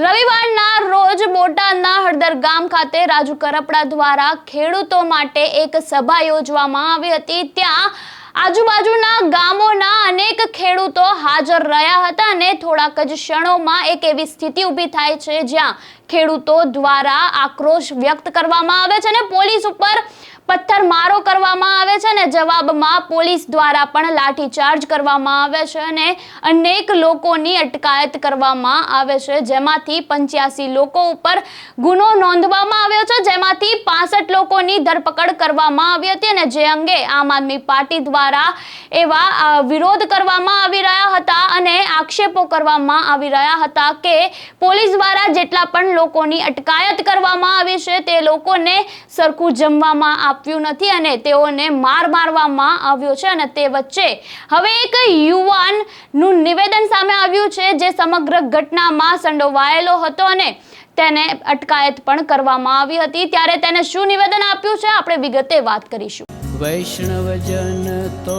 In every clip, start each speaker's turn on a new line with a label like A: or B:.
A: રવિવારના રોજ બોટાદના હળદર ગામ ખાતે રાજુ કરપડા દ્વારા ખેડૂતો માટે એક સભા યોજવામાં આવી હતી. ત્યાં આજુબાજુના ગામોના અનેક ખેડૂતો હાજર રહ્યા હતા અને થોડાક જ ક્ષણોમાં એક એવી સ્થિતિ ઊભી થાય છે, જ્યાં ખેડૂતો દ્વારા આક્રોશ વ્યક્ત કરવામાં આવે છે અને પોલીસ ઉપર પથ્થરમારો કરવામાં છે ને જવાબમાં પોલીસ દ્વારા પણ લાઠીચાર્જ કરવામાં આવે છે અને અનેક લોકોની અટકાયત કરવામાં આવે છે. જેમાંથી પંચ્યાસી લોકો ઉપર ગુનો નોંધવામાં આવ્યો છે. જેમાંથી પાસઠ લોકોની ધરપકડ કરવામાં આવી હતી અને જે અંગે આમ આદમી પાર્ટી દ્વારા એવા વિરોધ કરવામાં આવી રહ્યા હતા અને આક્ષેપો કરવામાં આવી રહ્યા હતા કે પોલીસ દ્વારા જેટલા પણ લોકોની અટકાયત કરવામાં આવી છે તે લોકોને સરખું જમવામાં આપ્યું નથી અને તેઓને માર મારવામાં આવ્યો છે અને તે વચ્ચે હવે એક યુવાનનું નિવેદન સામે આવ્યું છે જે સમગ્ર ઘટનામાં સંડોવાયેલો હતો અને તેને અટકાયત પણ કરવામાં આવી હતી. ત્યારે તેને શું નિવેદન આપ્યું છે? આપણે વિગતે વાત કરીશું.
B: વૈષ્ણવજન તો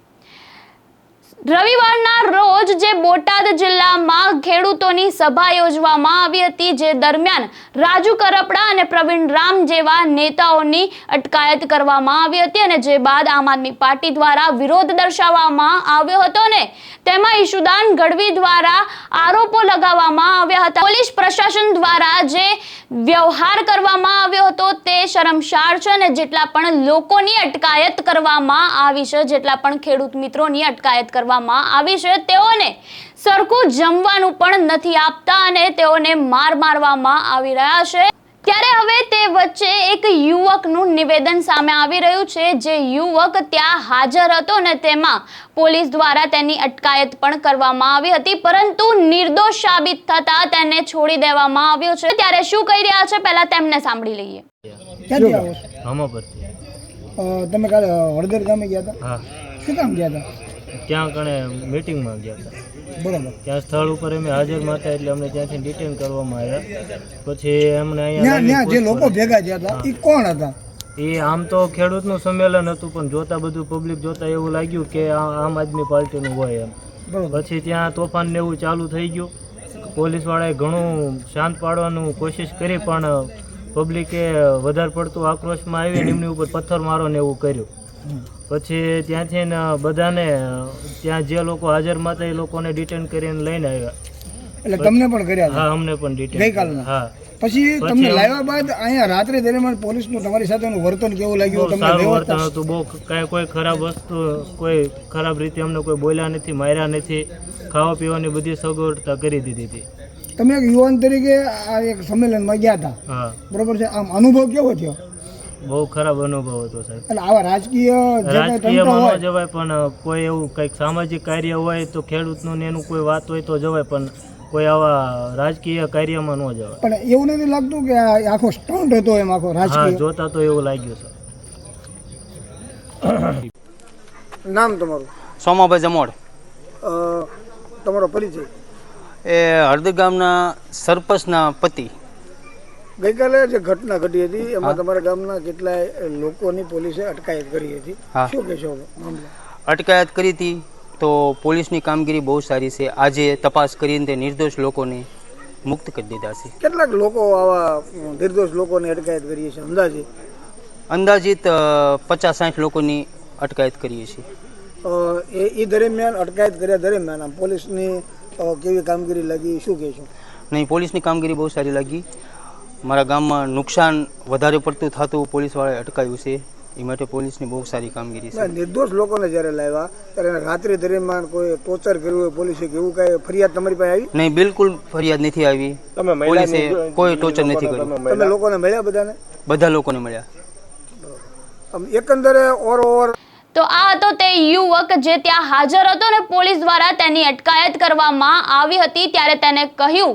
A: રવિવારના રોજ જે બોટાદ જિલ્લામાં ખેડૂતોની સભા યોજવામાં આવી હતી, જે દરમિયાન રાજુ કરપડા અને પ્રવીણ રામ જેવા નેતાઓની અટકાયત કરવામાં આવી હતી અને જે બાદ આમ આદમી પાર્ટી દ્વારા વિરોધ દર્શાવવામાં આવ્યો હતો ને તેમાં ઈશુદાન ગઢવી દ્વારા આરોપો લગાવવામાં આવ્યા હતા. પોલીસ પ્રશાસન દ્વારા જે વ્યવહાર કરવામાં આવ્યો હતો તે શરમસાર છે અને જેટલા પણ લોકોની અટકાયત કરવામાં આવી છે, જેટલા પણ ખેડૂત મિત્રોની અટકાયત કરવામાં આવી છે, તેઓને સરખું જમવાનું પણ નથી આપતા અને તેઓને માર મારવામાં આવી રહ્યા છે. ત્યારે હવે તે વચ્ચે એક યુવકનું નિવેદન સામે આવી રહ્યું છે જે યુવક ત્યાં હાજર હતો ને તેમાં પોલીસ દ્વારા તેની અટકાયત પણ કરવામાં આવી હતી પરંતુ નિર્દોષ સાબિત થતા તેને છોડી દેવામાં આવ્યો છે. ત્યારે શું કહી રહ્યા છે? પહેલા તેમને સાંભળી લઈએ.
C: ક્યાંથી આવો છો?
D: આમાં પરથી
C: અ, તમે કાલે હળદર ગામે ગયા હતા?
D: હા.
C: શું કામ ગયા હતા?
D: ત્યાં કણે મીટિંગમાં ગયા હતા.
C: બરાબર.
D: ત્યાં સ્થળ ઉપર અમે હાજરમાં હતા એટલે અમને ત્યાંથી ડિટેન કરવામાં આવ્યા. પછી એમને
C: ત્યાં જે લોકો ભેગા થયા હતા એ કોણ હતા?
D: એ આમ તો ખેડૂતનું સંમેલન હતું પણ જોતા બધું પબ્લિક જોતા એવું લાગ્યું કે આ આમ આદમી પાર્ટીનું હોય એમ. પછી ત્યાં તોફાન ને એવું ચાલુ થઈ ગયું. પોલીસવાળાએ ઘણું શાંત પાડવાનું કોશિશ કરી પણ પબ્લિકે વધારે પડતું આક્રોશમાં આવીને એમની ઉપર પથ્થર મારો ને એવું કર્યું. પછી ત્યાંથી ને બધાને ત્યાં જે લોકો હાજરમાં હતા એ લોકોને ડિટેન કરીને લઈને આવ્યા.
C: એટલે તમને પણ કર્યા
D: હા અમને પણ ડિટેન
C: ગઈકાલના?
D: હા.
C: પછી તમને લાવ્યા બાદ અહીંયા રાત્રે દરમિયાન પોલીસનું તમારી સાથેનું વર્તન કેવું લાગ્યું? તમને
D: સારું વર્તન હતું. બહુ કાંઈ કોઈ ખરાબ વસ્તુ કોઈ ખરાબ રીતે અમને કોઈ બોલ્યા નથી માર્યા નથી. ખાવા પીવાની બધી સગવડતા કરી દીધી હતી.
C: તમે એક યુવાન તરીકે આ એક સંમેલનમાં ગયા હતા.
D: હા.
C: બરોબર છે? આમ અનુભવ કેવો થયો?
D: બહુ ખરાબ અનુભવ હતો સાહેબ.
C: એટલે આવા રાજકીય રાજકીય
D: ન જવાય પણ કોઈ એવું કંઈક સામાજિક કાર્ય હોય તો ખેડૂતનું ને એનું કોઈ વાત હોય તો જવાય પણ કોઈ આવા રાજકીય કાર્યમાં ન જવાય.
C: પણ એવું નથી લાગતું કે આખો સ્ટન્ટ હતો એમ આખો
D: હા
C: રાજકીય
D: જોતા તો એવું લાગ્યું સર
C: નામ તમારું?
E: સોમાભાઈ જમોડ.
C: તમારો પરિચય?
E: એ હળદર ગામના સરપંચના પતિ.
C: ગઈકાલે જે ઘટના ઘટી હતી એમાં તમારા ગામના કેટલાય લોકોની પોલીસે અટકાયત કરી હતી. શું કહેશો
E: અટકાયત કરી હતી તો પોલીસની કામગીરી બહુ સારી છે. આજે તપાસ કરીને તે નિર્દોષ લોકોને મુક્ત કરી દીધા છે.
C: કેટલાક લોકો આવા નિર્દોષ લોકોને અટકાયત કરીએ છીએ અંદાજે?
E: અંદાજિત પચાસ સાઠ લોકોની અટકાયત કરીએ છીએ.
C: એ દરમિયાન અટકાયત કર્યા દરમિયાન પોલીસની કેવી કામગીરી લાગી? શું કહેશો?
E: નહીં પોલીસની કામગીરી બહુ સારી લાગી. મારા ગામમાં નુકસાન વધારે પડતું થતું પોલીસવાળાએ અટકાયું છે. એ માટે પોલીસની બહુ સારી કામગીરી છે.
C: નિર્દોષ લોકોને જ્યારે લાવ્યા ત્યારે રાત્રિ દરમિયાન કોઈ ટોર્ચર કર્યું હોય પોલીસે કે એવું કાંઈ ફરિયાદ તમારી પાસે આવી?
E: નહીં બિલકુલ ફરિયાદ નથી આવી. પોલીસે કોઈ ટોર્ચર નથી કર્યું.
C: તમે લોકોને મળ્યા બધાને?
E: બધા લોકોને મળ્યા.
C: એકંદરે ઓર ઓર
A: તો આ હતો તે યુવક જે ત્યાં હાજર હતો ને પોલીસ દ્વારા તેની અટકાયત કરવામાં આવી હતી ત્યારે તેને કહ્યું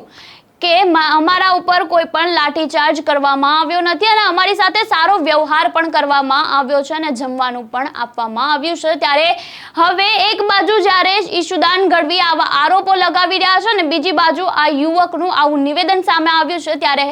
A: કે અમારા ઉપર કોઈ પણ લાઠીચાર્જ કરવામાં આવ્યો નથી અને અમારી સાથે સારો વ્યવહાર પણ કરવામાં આવ્યો છે અને જમવાનું પણ આપવામાં આવ્યું છે. ત્યારે હવે એક બાજુ જ્યારે ઈશુદાન ગઢવી આવા આરોપો લગાવી રહ્યા છે અને બીજી બાજુ આ યુવકનું આવું નિવેદન સામે આવ્યું છે, ત્યારે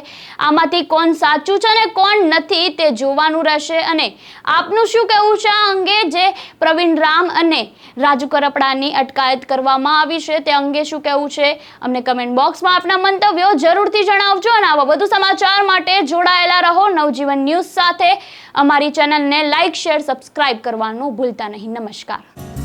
A: આમાંથી કોણ સાચું છે અને કોણ નથી તે જોવાનું રહેશે. અને આપનું શું કહેવું છે આ અંગે જે પ્રવીણ રામ અને રાજુ કરપડાની અટકાયત કરવામાં આવી છે, તે અંગે શું કહેવું છે? અમને કમેન્ટ બોક્સમાં આપના મંતવ્યો જરૂરથી જણાવજો અને આવા વધુ સમાચાર માટે જોડાયેલા રહો. નવજીવન ન્યૂઝ સાથે અમારી ચેનલને લાઇક શેર સબસ્ક્રાઇબ કરવાનું ભૂલતા નહીં. નમસ્કાર.